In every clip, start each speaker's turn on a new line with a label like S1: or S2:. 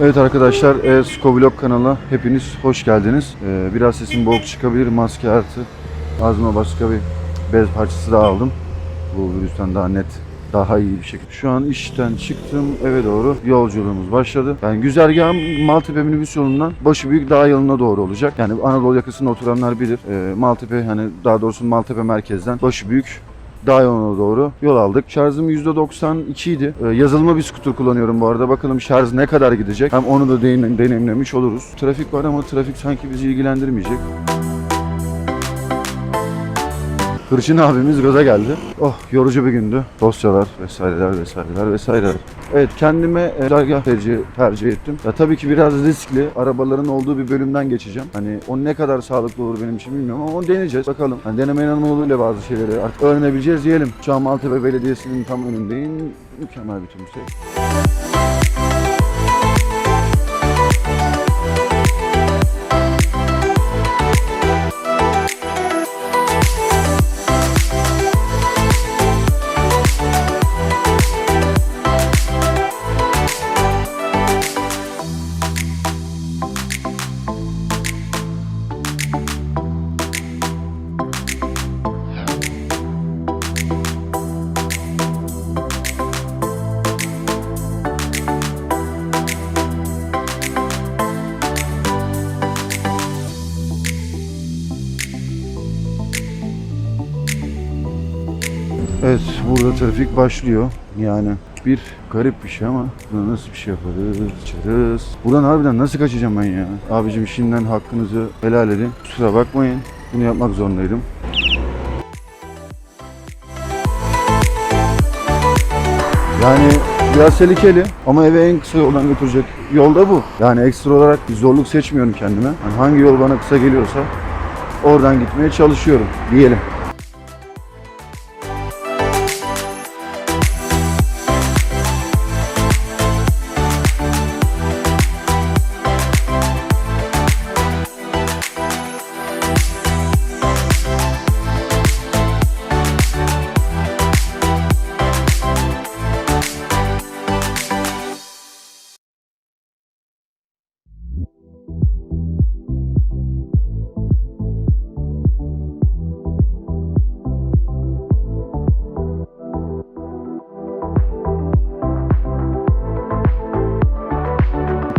S1: Evet arkadaşlar, E-Scovlog kanalına hepiniz hoş geldiniz. Ee, biraz sesim boğuk çıkabilir, maske artı ağzıma başka bir bez parçası daha aldım. Bu virüsten daha net, daha iyi bir şekilde. Şu an işten çıktım, eve doğru yolculuğumuz başladı. Yani güzergahım Maltepe minibüs yolundan Başıbüyük Dağ yoluna doğru olacak. Yani Anadolu yakasında oturanlar bilir. Ee, Maltepe, hani daha doğrusu Maltepe merkezden Başıbüyük Dağ yoluna doğru yol aldık. Şarjım %92 idi. Ee, bir skuter kullanıyorum bu arada. Bakalım şarj ne kadar gidecek. Hem onu da deneyim- deneyimlemiş oluruz. Trafik var ama trafik sanki bizi ilgilendirmeyecek. Hırçın abimiz gaza geldi. Oh yorucu bir gündü. Dosyalar vesaireler vesaireler vesaireler. Evet kendime e, güzergah tercih, tercih ettim. Ya tabii ki biraz riskli. Arabaların olduğu bir bölümden geçeceğim. Hani o ne kadar sağlıklı olur benim için bilmiyorum ama onu deneyeceğiz. Bakalım. Hani deneme yanılma yoluyla bazı şeyleri artık öğrenebileceğiz diyelim. Şu Maltepe Belediyesi'nin tam önündeyim. Mükemmel bir tümsek. Evet burada trafik başlıyor. Yani bir garip bir şey ama buna nasıl bir şey yaparız, çıkarız. Buradan harbiden nasıl kaçacağım ben ya? Abicim şimdiden hakkınızı helal edin. Kusura bakmayın. Bunu yapmak zorundaydım. Yani biraz tehlikeli ama eve en kısa yoldan götürecek yol da bu. Yani ekstra olarak bir zorluk seçmiyorum kendime. Yani hangi yol bana kısa geliyorsa oradan gitmeye çalışıyorum diyelim.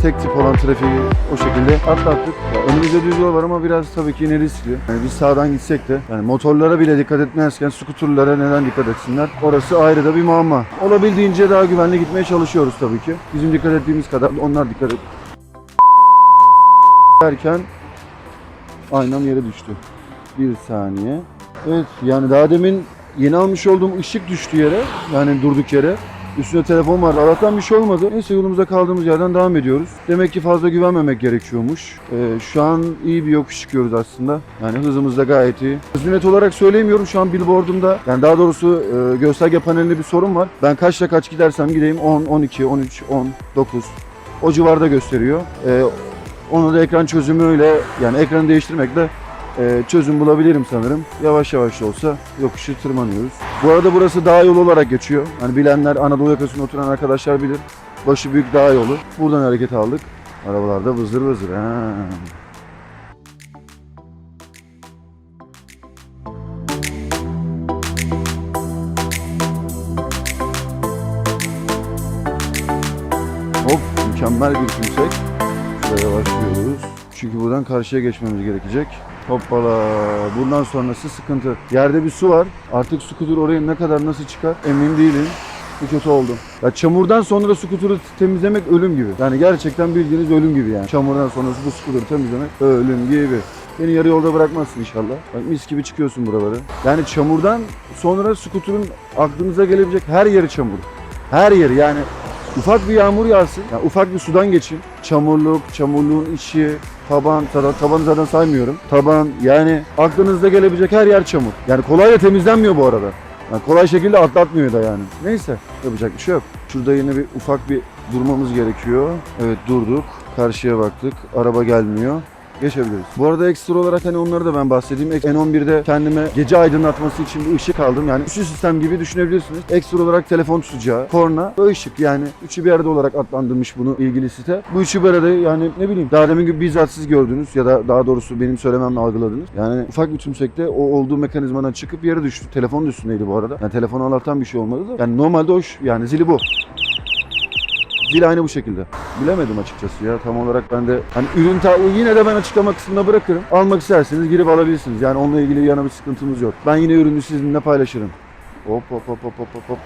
S1: Tek tip olan trafiği o şekilde atlattık. Ya önümüzde düz yol var ama biraz tabii ki yine riskli. Yani biz sağdan gitsek de yani motorlara bile dikkat etmezken skuterlara neden dikkat etsinler? Orası ayrı da bir muamma. Olabildiğince daha güvenli gitmeye çalışıyoruz tabii ki. Bizim dikkat ettiğimiz kadar onlar dikkat et. derken aynam yere düştü. Bir saniye. Evet yani daha demin yeni almış olduğum ışık düştü yere. Yani durduk yere. Üstünde telefon vardı. Allah'tan bir şey olmadı. Neyse yolumuza kaldığımız yerden devam ediyoruz. Demek ki fazla güvenmemek gerekiyormuş. Ee, şu an iyi bir yokuş çıkıyoruz aslında. Yani hızımız da gayet iyi. Hız net olarak söyleyemiyorum. Şu an billboardumda yani daha doğrusu e, gösterge panelinde bir sorun var. Ben kaçla kaç gidersem gideyim 10, 12, 13, 10, 9 o civarda gösteriyor. Ee, onu da ekran çözümüyle yani ekranı değiştirmekle e, çözüm bulabilirim sanırım. Yavaş yavaş olsa yokuşu tırmanıyoruz. Bu arada burası dağ yolu olarak geçiyor. Hani bilenler Anadolu yakasında oturan arkadaşlar bilir. Başı büyük dağ yolu. Buradan hareket aldık. Arabalarda vızır vızır. Ha. Hop mükemmel bir tümsek. Şuraya başlıyoruz. Çünkü buradan karşıya geçmemiz gerekecek. Hoppala. Bundan sonrası sıkıntı. Yerde bir su var. Artık skuter oraya ne kadar nasıl çıkar emin değilim. Bu kötü oldu. Ya çamurdan sonra skuturu temizlemek ölüm gibi. Yani gerçekten bildiğiniz ölüm gibi yani. Çamurdan sonra bu skuturu temizlemek ölüm gibi. Beni yarı yolda bırakmazsın inşallah. Bak mis gibi çıkıyorsun buraları. Yani çamurdan sonra skuturun aklınıza gelebilecek her yeri çamur. Her yeri yani ufak bir yağmur yağsın. Yani ufak bir sudan geçin. Çamurluk, çamurluğun içi, taban, taban, tabanı zaten saymıyorum. Taban yani aklınızda gelebilecek her yer çamur. Yani kolay da temizlenmiyor bu arada. Yani kolay şekilde atlatmıyor da yani. Neyse yapacak bir şey yok. Şurada yine bir ufak bir durmamız gerekiyor. Evet durduk. Karşıya baktık. Araba gelmiyor. Geçebiliriz. Bu arada ekstra olarak hani onları da ben bahsedeyim. N11'de kendime gece aydınlatması için bir ışık aldım. Yani üçlü sistem gibi düşünebilirsiniz. Ekstra olarak telefon tutacağı, korna ve ışık yani üçü bir arada olarak adlandırmış bunu ilgili site. Bu üçü bir arada yani ne bileyim daha demin gibi bizzat siz gördünüz ya da daha doğrusu benim söylememle algıladınız. Yani ufak bir tümsekte o olduğu mekanizmadan çıkıp yere düştü. Telefon üstündeydi bu arada. Yani telefon Allah'tan bir şey olmadı da. Yani normalde o ş- yani zili bu. Zil aynı bu şekilde. Bilemedim açıkçası ya tam olarak ben de hani ürün ta yine de ben açıklama kısmına bırakırım. Almak isterseniz girip alabilirsiniz. Yani onunla ilgili yana bir sıkıntımız yok. Ben yine ürünü sizinle paylaşırım. Hop hop hop hop hop hop.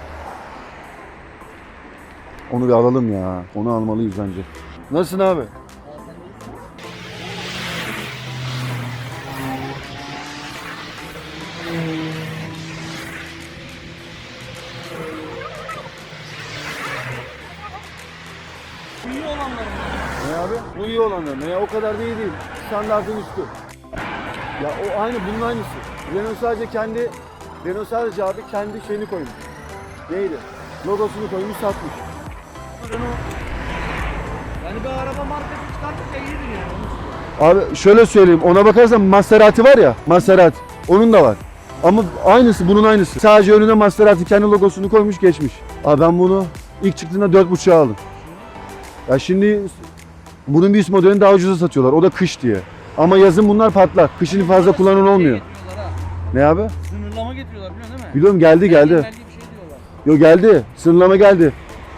S1: Onu bir alalım ya. Onu almalıyız bence. Nasılsın abi? Ne abi? Bu iyi olanlar. Ne o kadar da iyi değil. Standartın üstü. Ya o aynı bunun aynısı. Renault sadece kendi Renault sadece abi kendi şeyini koymuş. Neydi? Logosunu koymuş satmış.
S2: Renault. Yani bir araba markası çıkarttıkça iyidir yani.
S1: Abi şöyle söyleyeyim ona bakarsan Maserati var ya Maserati onun da var. Ama aynısı bunun aynısı. Sadece önüne Maserati kendi logosunu koymuş geçmiş. Abi ben bunu ilk çıktığında 4.5'a aldım. Ya şimdi bunun bir üst modelini daha ucuza satıyorlar. O da kış diye. Ama yazın bunlar patlar. Kışın fazla kullanan olmuyor.
S2: Şey.
S1: Ne abi?
S2: Sınırlama getiriyorlar biliyorsun değil mi?
S1: Biliyorum geldi geldi.
S2: Şey diyorlar.
S1: Yo geldi. Sınırlama geldi.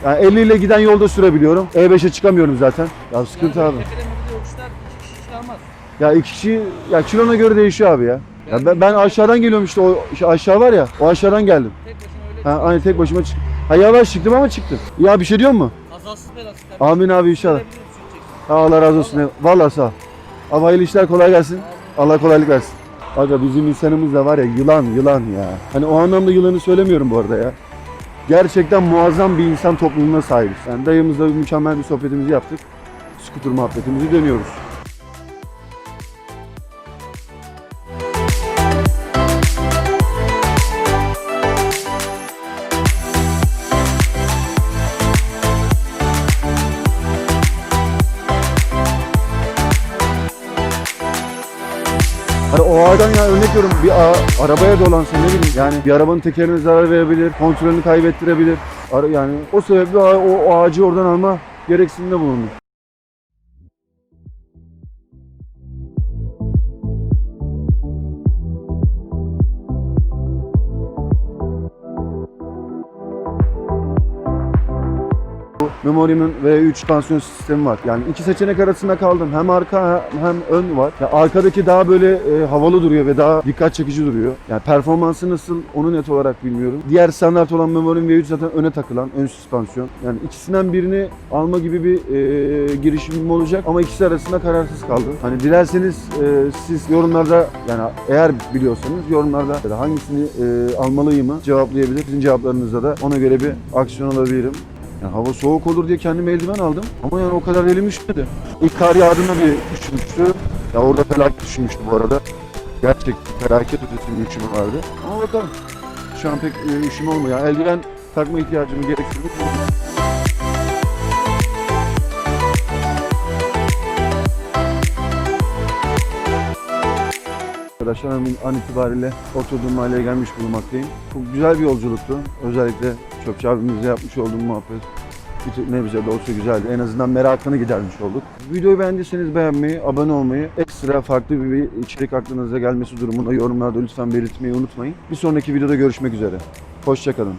S1: Yani 50 ile giden yolda sürebiliyorum. E5'e çıkamıyorum zaten. Ya sıkıntı abi. Ya iki kişi ya kilona göre değişiyor abi ya. Ya ben, ben aşağıdan geliyorum işte o işte aşağı var ya. O aşağıdan geldim.
S2: Tek başına öyle
S1: Ha aynı tek başıma çık. Ha yavaş çıktım ama çıktım. Ya bir şey diyor mu?
S2: Kazasız belasız.
S1: Amin abi inşallah. Ha, Allah razı olsun. Vallahi sağ ol. Abi hayırlı işler kolay gelsin. Allah kolaylık versin. Aga bizim insanımız da var ya yılan yılan ya. Hani o anlamda yılanı söylemiyorum bu arada ya. Gerçekten muazzam bir insan toplumuna sahibiz. Yani dayımızla mükemmel bir sohbetimizi yaptık. Skuter muhabbetimizi dönüyoruz. Hani o ağadan ya örnek veriyorum bir ağa, arabaya dolansın ne bileyim yani bir arabanın tekerine zarar verebilir, kontrolünü kaybettirebilir. Ara- Yani o sebeple o, o ağacı oradan alma gereksinimde bulunmuş. Bu Memori'nin V3 pansiyon sistemi var. Yani iki seçenek arasında kaldım. Hem arka hem ön var. Ya arkadaki daha böyle e, havalı duruyor ve daha dikkat çekici duruyor. Yani performansı nasıl onu net olarak bilmiyorum. Diğer standart olan Memori'nin V3 zaten öne takılan ön süspansiyon. Yani ikisinden birini alma gibi bir e, girişimim olacak ama ikisi arasında kararsız kaldım. Hani dilerseniz e, siz yorumlarda yani eğer biliyorsanız yorumlarda hangisini e, almalıyımı cevaplayabilir. Sizin cevaplarınızda da ona göre bir aksiyon alabilirim. Yani hava soğuk olur diye kendim eldiven aldım. Ama yani o kadar elim üşümedi. İlk kar yağdığında bir üşümüştü. Ya orada felaket üşümüştü bu arada. Gerçekten felaket ötesi bir üşüme vardı. Ama bakalım. Şu an pek e, üşüme olmuyor. Yani eldiven takma ihtiyacımı gerektirdik. Arkadaşlar an itibariyle oturduğum mahalleye gelmiş bulunmaktayım. Çok güzel bir yolculuktu. Özellikle Çöpçü abimizle yapmış olduğum muhabbet nebze de olsa güzeldi. En azından merakını gidermiş olduk. Videoyu beğendiyseniz beğenmeyi, abone olmayı, ekstra farklı bir içerik aklınıza gelmesi durumunda yorumlarda lütfen belirtmeyi unutmayın. Bir sonraki videoda görüşmek üzere. Hoşçakalın.